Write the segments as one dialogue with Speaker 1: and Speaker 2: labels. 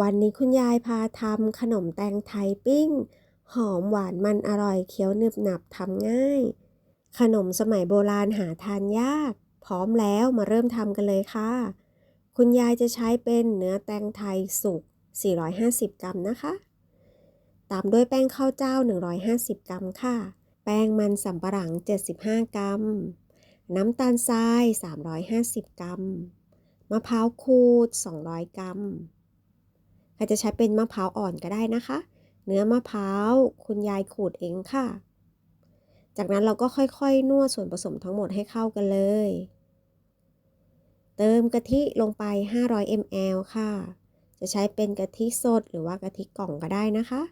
Speaker 1: วันนี้คุณยายพาทำขนมแตงไทยปิ้ง หอมหวานมันอร่อยเคี้ยวหนึบหนับทำง่าย ขนมสมัยโบราณหาทานยาก พร้อมแล้วมาเริ่มทำกันเลยค่ะ คุณยายจะใช้เป็นเนื้อแตงไทยสุก 450 กรัมนะคะ ตามด้วยแป้งข้าวเจ้า 150 กรัมค่ะ แป้งมันสำปะหลัง 75 กรัม น้ำตาลทราย 350 กรัม มะพร้าวขูด 200 กรัม ใครจะใช้เป็นมะพร้าวอ่อนก็ได้นะคะ เนื้อมะพร้าวคุณยายขูดเองค่ะ จากนั้นเราก็ค่อยๆ นวดส่วนผสมทั้งหมดให้เข้ากันเลย เติมกะทิลงไป 500 ml ค่ะ จะใช้เป็นกะทิสดหรือว่ากะทิกล่องก็ได้นะคะ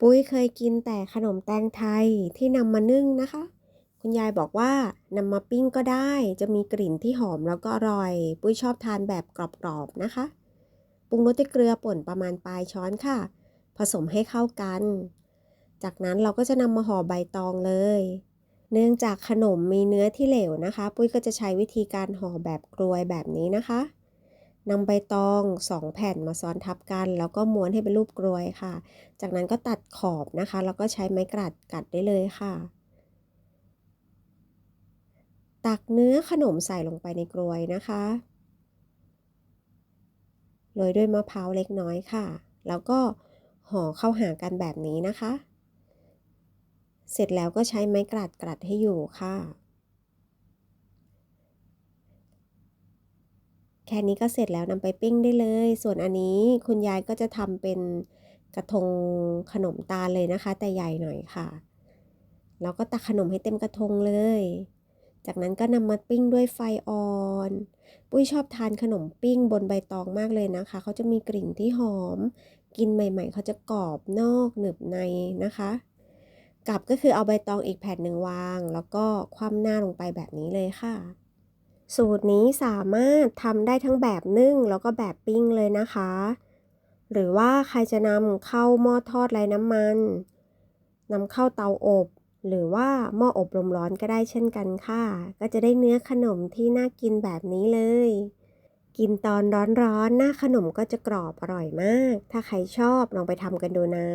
Speaker 1: ปุ้ยเคยกินแต่ขนมแตงไทยที่นำมานึ่งนะคะคุณยายบอกว่านำมาปิ้งก็ได้ จะมีกลิ่นที่หอมแล้วก็อร่อย ปุ้ยชอบทานแบบกรอบๆนะคะ ปรุงรสด้วยเกลือป่นประมาณปลายช้อนค่ะ ผสมให้เข้ากัน จากนั้นเราก็จะนำมาห่อใบตองเลย เนื่องจากขนมมีเนื้อที่เหลวนะคะ ปุ้ยก็จะใช้วิธีการห่อแบบกรวยแบบนี้นะคะนำใบตองสองแผ่นมาซ้อนทับกัน แล้วก็ม้วนให้เป็นรูปกรวยค่ะ จากนั้นก็ตัดขอบนะคะ แล้วก็ใช้ไม้กลัดกัดได้เลยค่ะ ตักเนื้อขนมใส่ลงไปในกรวยนะคะ โรยด้วยมะพร้าวเล็กน้อยค่ะ แล้วก็ห่อเข้าหากันแบบนี้นะคะ เสร็จแล้วก็ใช้ไม้กลัดกลัดให้อยู่ค่ะ แค่นี้ก็เสร็จแล้วนำไปปิ้งได้เลย ส่วนอันนี้คุณยายก็จะทำเป็นกระทงขนมตาลเลยนะคะ แต่ใหญ่หน่อยค่ะ แล้วก็ตักขนมให้เต็มกระทงเลย จากนั้นก็นำมาปิ้งด้วยไฟอ่อน ปุ้ยชอบทานขนมปิ้งบนใบตองมากเลยนะคะ เขาจะมีกลิ่นที่หอม กินใหม่ๆ เขาจะกรอบนอกหนึบในนะคะกลับก็คือเอาใบตองอีกแผ่นหนึ่งวาง แล้วก็คว่ำหน้าลงไปแบบนี้เลยค่ะ สูตรนี้สามารถทำได้ทั้งแบบนึ่งแล้วก็แบบปิ้งเลยนะคะ หรือว่าใครจะนำเข้าหม้อทอดไร้น้ำมันนำเข้าเตาอบ หรือว่าหม้ออบลมร้อนก็ได้เช่นกันค่ะ ก็จะได้เนื้อขนมที่น่ากินแบบนี้เลย กินตอนร้อนๆหน้าขนมก็จะกรอบอร่อยมาก ถ้าใครชอบลองไปทำกันดูนะ